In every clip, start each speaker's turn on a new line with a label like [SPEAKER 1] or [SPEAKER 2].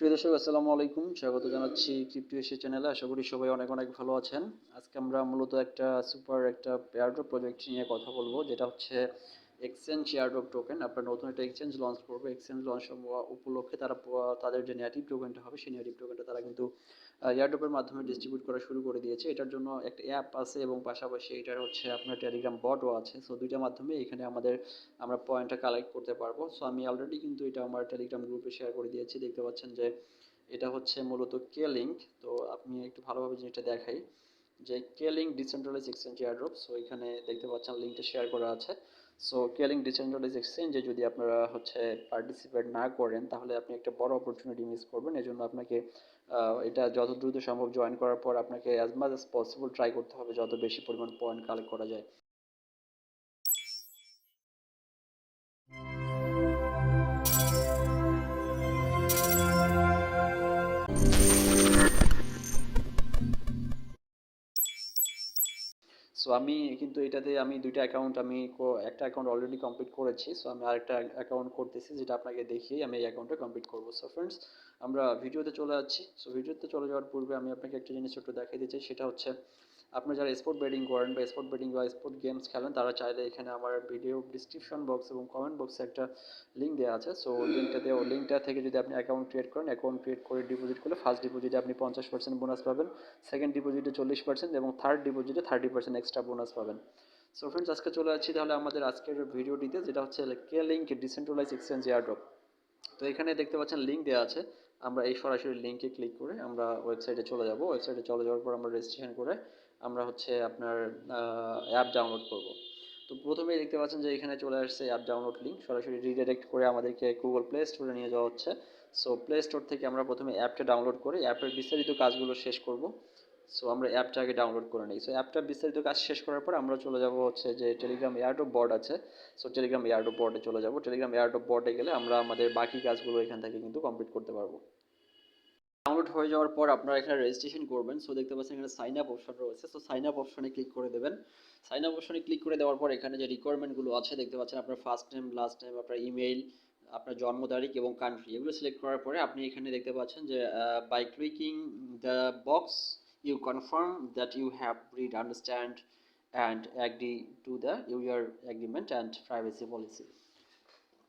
[SPEAKER 1] সুপ্রিয় দর্শক, আসসালামু আলাইকুম। স্বাগত জানাচ্ছি ক্রিপ্টো এশিয়া চ্যানেলে। আশা করি সবাই অনেক অনেক ভালো আছেন। আজকে আমরা মূলত একটা সুপার একটা এয়ারড্রপ প্রজেক্ট নিয়ে কথা বলব, যেটা হচ্ছে এক্সচেঞ্জ এয়ারড্রপ টোকেন আপনার নতুন একটা এক্সচেঞ্জ লঞ্চ করবে। এক্সচেঞ্জ লঞ্চ হওয়া উপলক্ষে তারা, তাদের যে নেটিভ টোকেনটা হবে, সেই নেটিভ টোকেনটা তারা কিন্তু এয়ারড্রপের মাধ্যমে ডিস্ট্রিবিউট করা শুরু করে দিয়েছে। এটার জন্য একটা অ্যাপ আছে এবং পাশাপাশি এটার হচ্ছে আপনার টেলিগ্রাম বটও আছে। সো দুইটার মাধ্যমে এখানে আমাদের আমরা পয়েন্টটা কালেক্ট করতে পারব। সো আমি অলরেডি কিন্তু এটা আমার টেলিগ্রাম গ্রুপে শেয়ার করে দিয়েছি। দেখতে পাচ্ছেন যে এটা হচ্ছে মূলত কে লিঙ্ক তো, আপনি একটু ভালোভাবে জিনিসটা দেখাই। যে K link decentralise exchange airdrop so এখানে দেখতে পাচ্ছেন লিঙ্কটা শেয়ার করা আছে। সো কেলিং ডিসেন্ট্রালাইজ এক্সচেঞ্জে যদি আপনারা হচ্ছে পার্টিসিপেট না করেন, তাহলে আপনি একটা বড় অপরচুনিটি মিস করবেন। এই জন্য আপনাকে এটা যত দ্রুত সম্ভব জয়েন করার পর আপনাকে as much as possible try করতে হবে, যত বেশি পরিমাণ পয়েন্ট কালেক্ট করা যায়। আমি কিন্তু এটাতে আমি দুইটা অ্যাকাউন্ট আমি একটা অ্যাকাউন্ট অলরেডি কমপ্লিট করেছি। সো আমি আরেকটা অ্যাকাউন্ট করতেছি যেটা আপনাকে দেখিয়ে আমি এই অ্যাকাউন্টটা কমপ্লিট করব। সো ফ্রেন্ডস আমরা ভিডিওতে চলে যাচ্ছি। সো ভিডিওতে চলে যাওয়ার পূর্বে আমি আপনাকে একটা জিনিস ছোট্ট দেখাই দিচ্ছি সেটা হচ্ছে আপনারা যারা স্পোর্ট বেডিং করেন বা স্পোর্ট বেডিং বা স্পোর্ট গেমস খেলেন, তারা চাইলে এখানে আমার ভিডিও ডিসক্রিপশন বক্স এবং কমেন্ট বক্সে একটা লিঙ্ক দেওয়া আছে। সো ওই লিঙ্কটাতে ওই লিঙ্কটা থেকে যদি আপনি অ্যাকাউন্ট ক্রিয়েট করেন অ্যাকাউন্ট ক্রিয়েট করে ডিপোজিট করলে ফার্স্ট ডিপোজিটে আপনি পঞ্চাশ পার্সেন্ট বোনাস পাবেন সেকেন্ড ডিপোজিটে চল্লিশ পার্সেন্ট এবং থার্ড ডিপোজিটে থার্টি পার্সেন্ট এক্সট্রা বোনাস পাবেন। সো ফ্রেন্ডস আজকে চলে যাচ্ছি তাহলে আমাদের আজকের ভিডিওটিতে যেটা হচ্ছে K link decentralise exchange airdrop তো এখানে দেখতে পাচ্ছেন লিঙ্ক দেওয়া আছে। আমরা এই সরাসরি লিঙ্কে ক্লিক করে আমরা ওয়েবসাইটে চলে যাব। ওয়েবসাইটে চলে যাওয়ার পর আমরা রেজিস্ট্রেশন করে আমরা হচ্ছে আপনার অ্যাপ ডাউনলোড করব। তো প্রথমেই দেখতে পাচ্ছেন যে এখানে চলে আসছে অ্যাপ ডাউনলোড লিঙ্ক সরাসরি রিডাইরেক্ট করে আমাদেরকে গুগল প্লে স্টোরে নিয়ে যাওয়া হচ্ছে। সো প্লে স্টোর থেকে আমরা প্রথমে অ্যাপটা ডাউনলোড করে অ্যাপের বিস্তারিত কাজগুলো শেষ করব। সো আমরা অ্যাপটা আগে ডাউনলোড করে নিই। সো অ্যাপটা বিস্তারিত কাজ শেষ করার পর আমরা চলে যাব হচ্ছে যে টেলিগ্রাম এয়ারড্রপ বোর্ড আছে। সো টেলিগ্রাম এয়ারড্রপ বোর্ডে চলে যাব। টেলিগ্রাম এয়ারড্রপ বোর্ডে গেলে আমরা আমাদের বাকি কাজগুলো এখান থেকে কিন্তু কমপ্লিট করতে পারব। ডাউনলোড হয়ে যাওয়ার পর আপনারা এখানে রেজিস্ট্রেশন করবেন। সো দেখতে পাচ্ছেন এখানে সাইন আপ অপশন রয়েছে। সো সাইন আপ অপশনে ক্লিক করে দেবেন। সাইন আপ অপশনে ক্লিক করে দেওয়ার পর এখানে যে রিকোয়ারমেন্টগুলো আছে, দেখতে পাচ্ছেন আপনার ফার্স্ট নেম লাস্ট নেম আপনার ইমেইল আপনার জন্ম তারিখ এবং কান্ট্রি এগুলো সিলেক্ট করার পরে আপনি এখানে দেখতে পাচ্ছেন যে by clicking the box you confirm that you have read understand and agree to the your agreement and privacy policy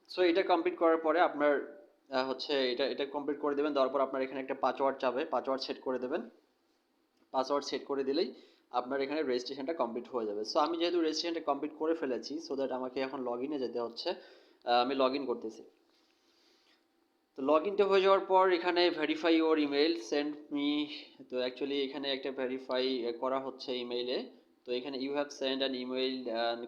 [SPEAKER 1] so এটা কমপ্লিট করার পরে আপনার হচ্ছে এটা এটা কমপ্লিট করে দেবেন। দেওয়ার পর আপনার এখানে একটা পাসওয়ার্ড চাবে। পাসওয়ার্ড সেট করে দেবেন। পাসওয়ার্ড সেট করে দিলেই আপনার এখানে রেজিস্ট্রেশনটা কমপ্লিট হয়ে যাবে। সো আমি যেহেতু রেজিস্ট্রেশনটা কমপ্লিট করে ফেলেছি সো দ্যাট আমাকে এখন লগ ইনে যেতে হচ্ছে। আমি লগ ইন করতেছি। তো লগ ইনটা হয়ে যাওয়ার পর এখানে verify or email send me তো অ্যাকচুয়ালি এখানে একটা ভেরিফাই করা হচ্ছে ইমেইলে তো এখানে you have send an email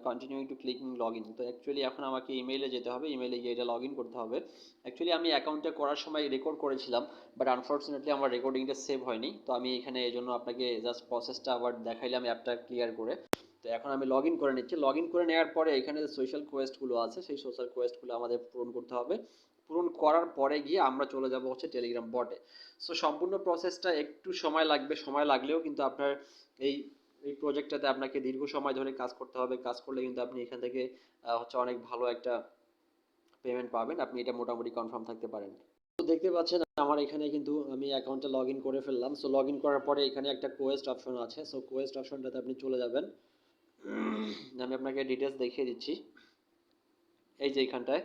[SPEAKER 1] continuing to clicking log in তো অ্যাকচুয়ালি এখন আমাকে ইমেইলে যেতে হবে ইমেইলে গিয়ে এটা লগ ইন করতে হবে। অ্যাকচুয়ালি আমি অ্যাকাউন্টটা করার সময় রেকর্ড করেছিলাম বাট আনফর্চুনেটলি আমার রেকর্ডিংটা সেভ হয়নি। তো আমি এখানে এই জন্য আপনাকে জাস্ট প্রসেসটা আবার দেখাইলাম অ্যাপটা ক্লিয়ার করে। তো এখন আমি লগ ইন করে নিচ্ছি। লগ ইন করে নেওয়ার পরে এখানে যে সোশ্যাল কোয়েস্টগুলো আছে, সেই সোশ্যাল কোয়েস্টগুলো আমাদের পূরণ করতে হবে। পূরণ করার পরে গিয়ে আমরা চলে যাব হচ্ছে টেলিগ্রাম বটে সো সম্পূর্ণ প্রসেসটা একটু সময় লাগবে, সময় লাগলেও কিন্তু আপনার এই এই প্রজেক্টটাতে আপনাকে দীর্ঘ সময় ধরে কাজ করতে হবে। কাজ করলে কিন্তু আপনি এখান থেকে হচ্ছে অনেক ভালো একটা পেমেন্ট পাবেন। আপনি এটা মোটামুটি কনফার্ম থাকতে পারেন। তো দেখতে পাচ্ছেন, আমার এখানে কিন্তু আমি অ্যাকাউন্টে লগ ইন করে ফেললাম। সো লগ ইন করার পরে এখানে একটা কোয়েস্ট অপশন আছে। সো কোয়েস্ট অপশনটাতে আপনি চলে যাবেন। আমি আপনাকে ডিটেলস দেখিয়ে দিচ্ছি। এই যে এখানটায়।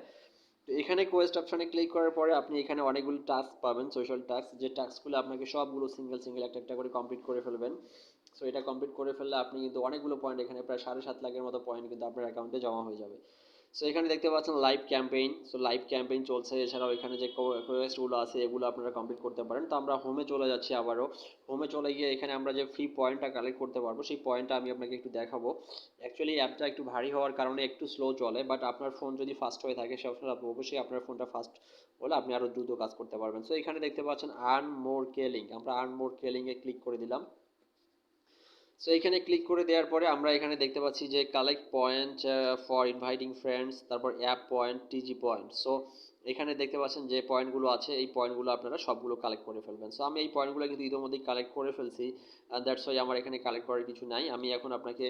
[SPEAKER 1] তো এখানে কোয়েস্ট অপশনে ক্লিক করার পরে আপনি এখানে অনেকগুলো টাস্ক পাবেন সোশ্যাল টাস্ক যে টাস্কগুলো আপনাকে সবগুলো সিঙ্গেল সিঙ্গেল একটা একটা করে কমপ্লিট করে ফেলবেন। সো এটা কমপ্লিট করে ফেললে আপনি কিন্তু অনেকগুলো পয়েন্ট এখানে, প্রায় সাড়ে সাত লাখের মতো পয়েন্ট কিন্তু আপনার অ্যাকাউন্টে জমা হয়ে যাবে। সো এখানে দেখতে পাচ্ছেন live campaign so live campaign চলছে। এছাড়াও এখানে যে কোয়েস্টগুলো আছে, এগুলো আপনারা কমপ্লিট করতে পারেন। তো আমরা হোমে চলে যাচ্ছি আবারও। হোমে চলে গিয়ে এখানে আমরা যে ফ্রি পয়েন্টটা কালেক্ট করতে পারব, সেই পয়েন্টটা আমি আপনাকে একটু দেখাবো। অ্যাকচুয়ালি অ্যাপটা একটু ভারী হওয়ার কারণে একটু স্লো চলে বাট আপনার ফোন যদি ফাস্ট হয়ে থাকে সবসময় অবশ্যই আপনার ফোনটা ফাস্ট হলে আপনি আরও দ্রুত কাজ করতে পারবেন। সো এখানে দেখতে পাচ্ছেন আর্ন মোর কেলিং আমরা আর্ন মোর কেলিংয়ে ক্লিক করে দিলাম। সো এখানে ক্লিক করে দেওয়ার পরে আমরা এখানে দেখতে পাচ্ছি যে collect point for inviting friends তারপর app point TG point so এখানে দেখতে পাচ্ছেন যে পয়েন্টগুলো আছে, এই পয়েন্টগুলো আপনারা সবগুলো কালেক্ট করে ফেলবেন। সো আমি এই পয়েন্টগুলো কিন্তু ইতিমধ্যেই কালেক্ট করে ফেলছি দ্যাটস ওয়াই আমার এখানে কালেক্ট করার কিছু নাই। আমি এখন আপনাকে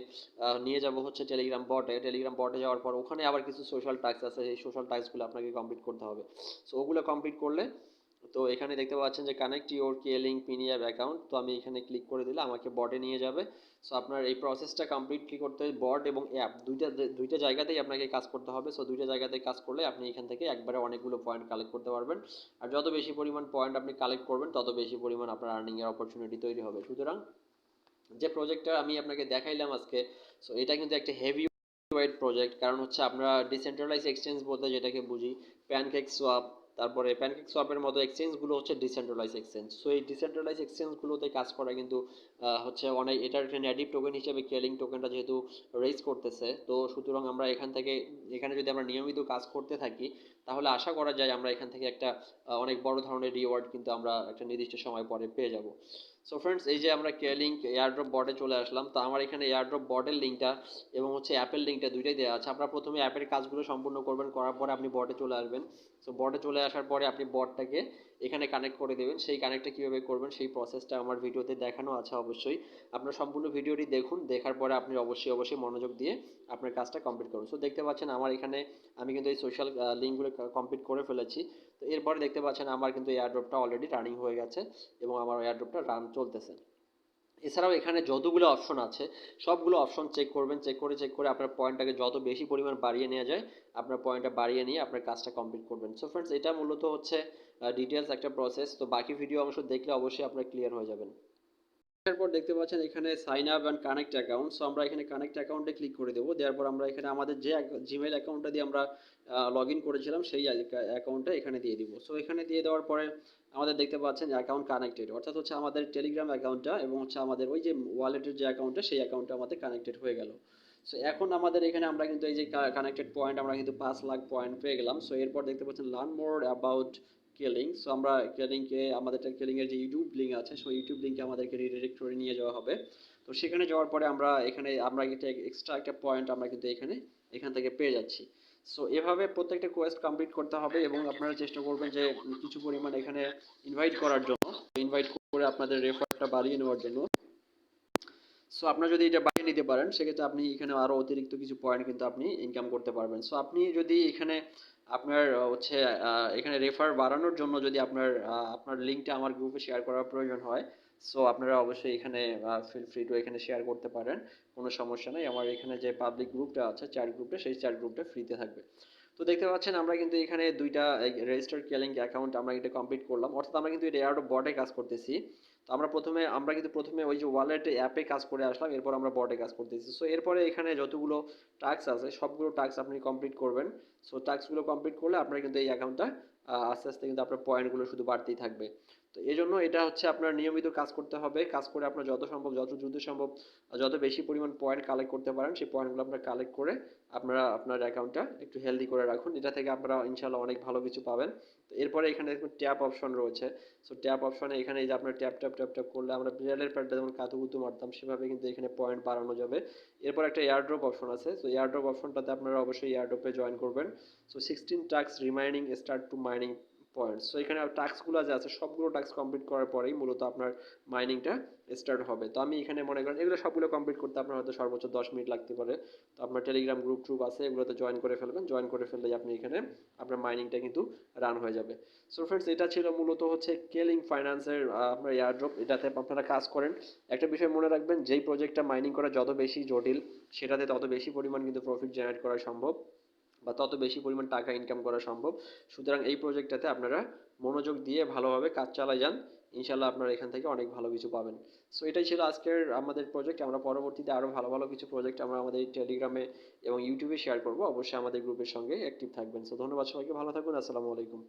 [SPEAKER 1] নিয়ে যাব হচ্ছে টেলিগ্রাম বটে টেলিগ্রাম বটে যাওয়ার পর ওখানে আবার কিছু সোশ্যাল টাস্ক আছে, সেই সোশ্যাল টাস্কগুলো আপনাকে কমপ্লিট করতে হবে। সো ওগুলো কমপ্লিট করলে তো এখানে দেখতে পাচ্ছেন যে connect your K link pin app account তো আমি এখানে ক্লিক করে দিলে আমাকে বটে নিয়ে যাবে। সো আপনার এই প্রসেসটা কমপ্লিটলি করতে বট এবং অ্যাপ দুইটা দুইটা জায়গাতেই আপনাকে কাজ করতে হবে। সো দুইটা জায়গাতে কাজ করলে আপনি এখান থেকে একবারে অনেকগুলো পয়েন্ট কালেক্ট করতে পারবেন। আর যত বেশি পরিমাণ পয়েন্ট আপনি কালেক্ট করবেন, তত বেশি পরিমাণ আপনার আর্নিংয়ের অপরচুনিটি তৈরি হবে। সুতরাং যে প্রজেক্টটা আমি আপনাকে দেখাইলাম আজকে সো এটা কিন্তু একটা হেভি ওয়েট প্রজেক্ট কারণ হচ্ছে আমরা ডিসেন্ট্রালাইজ এক্সচেঞ্জ বলতে যেটাকে বুঝি প্যানকেক সোয়াপ তারপরে প্যানকেক সোয়াপের মতো এক্সচেঞ্জগুলো হচ্ছে ডিসেন্ট্রালাইজ এক্সচেঞ্জ সো এই ডিসেন্ট্রালাইজ এক্সচেঞ্জগুলোতে কাজ করা কিন্তু হচ্ছে অনেক এটার একটা নেটিভ টোকেন হিসেবে কেলিং টোকেনটা যেহেতু রেজ করতেছে, তো সুতরাং আমরা এখান থেকে, এখানে যদি আমরা নিয়মিত কাজ করতে থাকি, তাহলে আশা করা যায় আমরা এখান থেকে একটা অনেক বড় ধরনের রিওয়ার্ড কিন্তু আমরা একটা নির্দিষ্ট সময় পরে পেয়ে যাব। সো ফ্রেন্ডস এই যে আমরা কে লিঙ্ক এয়ারড্রপ বডে চলে আসলাম, তা আমার এখানে এয়ারড্রপ বডের লিঙ্কটা এবং হচ্ছে অ্যাপের লিঙ্কটা দুইটাই দেওয়া আছে। আপনারা প্রথমে অ্যাপের কাজগুলো সম্পূর্ণ করবেন, করার পরে আপনি বটে চলে আসবেন। সো বটে চলে আসার পরে আপনি বটটাকে এখানে কানেক্ট করে দেবেন। সেই কানেক্টটা কীভাবে করবেন, সেই প্রসেসটা আমার ভিডিওতে দেখানো আছে অবশ্যই। আপনার সম্পূর্ণ ভিডিওটি দেখুন, দেখার পরে আপনি অবশ্যই অবশ্যই মনোযোগ দিয়ে আপনার কাজটা কমপ্লিট করুন। সো দেখতে পাচ্ছেন আমার এখানে আমি কিন্তু এই সোশ্যাল লিঙ্কগুলো কমপ্লিট করে ফেলেছি। তো এরপরে দেখতে পাচ্ছেন আমার কিন্তু এয়ারড্রপটা অলরেডি রানিং হয়ে গেছে এবং আমার এয়ারড্রপটা রান চলতেছে। এছাড়াও এখানে যতগুলো অপশন আছে, সবগুলো অপশন চেক করবেন চেক করে চেক করে আপনার পয়েন্টটাকে যত বেশি পরিমাণ বাড়িয়ে নেওয়া যায়, আপনার পয়েন্টটা বাড়িয়ে নিয়ে আপনার কাজটা কমপ্লিট করবেন। সো ফ্রেন্ডস এটা মূলত হচ্ছে ডিটেলস একটা প্রসেস তো বাকি ভিডিও অংশ দেখলে অবশ্যই আপনারা ক্লিয়ার হয়ে যাবেন। তারপর দেখতে পাচ্ছেন এখানে sign up and connect account so আমরা এখানে কানেক্ট অ্যাকাউন্টে ক্লিক করে দেবো। দেওয়ার পর আমরা এখানে আমাদের যে জিমেল অ্যাকাউন্টটা দিয়ে আমরা লগ ইন করেছিলাম, সেই অ্যাকাউন্টটা এখানে দিয়ে দিব। সো এখানে দিয়ে দেওয়ার পরে আমাদের দেখতে পাচ্ছেন অ্যাকাউন্ট কানেক্টেড অর্থাৎ হচ্ছে আমাদের টেলিগ্রাম অ্যাকাউন্টটা এবং হচ্ছে আমাদের ওই যে ওয়ালেটের যে অ্যাকাউন্টটা সেই অ্যাকাউন্টটা আমাদের কানেক্টেড হয়ে গেল। সো এখন আমাদের এখানে আমরা কিন্তু এই যে কানেক্টেড পয়েন্ট আমরা কিন্তু পাঁচ লাখ পয়েন্ট পেয়ে গেলাম। সো এরপর দেখতে পাচ্ছেন learn more about K link so আমরা কেলিংকে আমাদের কেলিংয়ের যে ইউটিউব লিঙ্ক আছে সো ইউটিউব লিঙ্কে আমাদেরকে রিডিরেক্ট করে নিয়ে যাওয়া হবে। তো সেখানে যাওয়ার পরে আমরা এখানে, আমরা একটা এক্সট্রা একটা পয়েন্ট আমরা কিন্তু এখানে, এখান থেকে পেয়ে যাচ্ছি। সো এভাবে প্রত্যেকটা কোয়েস্ট কমপ্লিট করতে হবে এবং আপনারা চেষ্টা করবেন যে কিছু পরিমাণ এখানে ইনভাইট করার জন্য। ইনভাইট করে আপনাদের রেফারটা বাড়িয়ে নেওয়ার জন্য। সো আপনারা যদি এটা বাড়িয়ে নিতে পারেন, সেক্ষেত্রে আপনি এখানে আরও অতিরিক্ত কিছু পয়েন্ট কিন্তু আপনি ইনকাম করতে পারবেন। সো আপনি যদি এখানে আপনার হচ্ছে এখানে রেফার বাড়ানোর জন্য যদি আপনার আপনার লিঙ্কটা আমার গ্রুপে শেয়ার করার প্রয়োজন হয় সো আপনারা অবশ্যই এখানে ফিল ফ্রি টু এখানে শেয়ার করতে পারেন। কোনো সমস্যা নেই। আমার এখানে যে পাবলিক গ্রুপটা আছে চ্যাট গ্রুপটা সেই চ্যাট গ্রুপটা ফ্রিতে থাকবে। তো দেখতে পাচ্ছেন, আমরা কিন্তু এখানে দুইটা রেজিস্টার কেলিং অ্যাকাউন্ট আমরা এটা কমপ্লিট করলাম। অর্থাৎ আমরা কিন্তু এটা এয়ারড্রপ বটে কাজ করতেছি। তো আমরা প্রথমে, আমরা কিন্তু প্রথমে ওই যে ওয়ালেট অ্যাপে কাজ করে আসলাম, এরপর আমরা বটে কাজ করতেছি। সো এরপরে এখানে যতগুলো টাস্ক আছে, সবগুলো টাস্ক আপনি কমপ্লিট করবেন। সো টাস্কগুলো কমপ্লিট করলে আপনার কিন্তু এই অ্যাকাউন্টটা আস্তে আস্তে কিন্তু আপনার পয়েন্টগুলো শুধু বাড়তেই থাকবে। তো এই জন্য এটা হচ্ছে আপনার নিয়মিত কাজ করতে হবে। কাজ করে আপনার যত সম্ভব, যত দ্রুত সম্ভব, যত বেশি পরিমাণ পয়েন্ট কালেক্ট করতে পারেন, সেই পয়েন্টগুলো আপনার কালেক্ট করে আপনারা আপনার অ্যাকাউন্টটা একটু হেলদি করে রাখুন। এটা থেকে আপনারা ইনশাল্লাহ অনেক ভালো কিছু পাবেন। তো এরপরে এখানে দেখুন ট্যাপ অপশন রয়েছে। সো ট্যাপ অপশনে এখানে যে আপনার ট্যাপ ট্যাপ ট্যাপ ট্যাপ করলে আমরা বিড়ালের প্যাডটা যেমন কাতুকুতু মারতাম, সেভাবে কিন্তু এখানে পয়েন্ট বাড়ানো যাবে। এরপর একটা এয়ারড্রপ অপশন আছে। সো এয়ারড্রপ অপশনটাতে আপনারা অবশ্যই এয়ারড্রপে জয়েন করবেন। So sixteen task remaining start to mining points so এখানে টাস্কগুলো যে আছে, সবগুলো টাস্ক কমপ্লিট করার পরেই মূলত আপনার মাইনিংটা স্টার্ট হবে। তো আমি এখানে মনে করেন, এগুলো সবগুলো কমপ্লিট করতে আপনার হয়তো সর্বোচ্চ দশ মিনিট লাগতে পারে। তো আপনার টেলিগ্রাম গ্রুপ ট্রুপ আছে, এগুলোতে জয়েন করে ফেলবেন। জয়েন করে ফেললেই আপনি এখানে আপনার মাইনিংটা কিন্তু রান হয়ে যাবে। সো ফ্রেন্ডস এটা ছিল মূলত হচ্ছে কেলিং ফাইন্যান্সের আপনার এয়ারড্রপ এটাতে আপনারা কাজ করেন। একটা বিষয় মনে রাখবেন, যেই প্রজেক্টটা মাইনিং করা যত বেশি জটিল, সেটাতে তত বেশি পরিমাণ কিন্তু প্রফিট জেনারেট করা সম্ভব। বা তত বেশি পরিমাণ টাকা ইনকাম করা সম্ভব। সুতরাং এই প্রজেক্টটাতে আপনারা মনোযোগ দিয়ে ভালোভাবে কাজ চালায় যান। ইনশাল্লাহ আপনারা এখান থেকে অনেক ভালো কিছু পাবেন। সো এটাই ছিল আজকের আমাদের প্রজেক্ট আমরা পরবর্তীতে আরও ভালো ভালো কিছু প্রজেক্ট আমরা আমাদের টেলিগ্রামে এবং ইউটিউবে শেয়ার করব। অবশ্যই আমাদের গ্রুপের সঙ্গে অ্যাক্টিভ থাকবেন। সো ধন্যবাদ সবাইকে। ভালো থাকুন। আসসালামু আলাইকুম।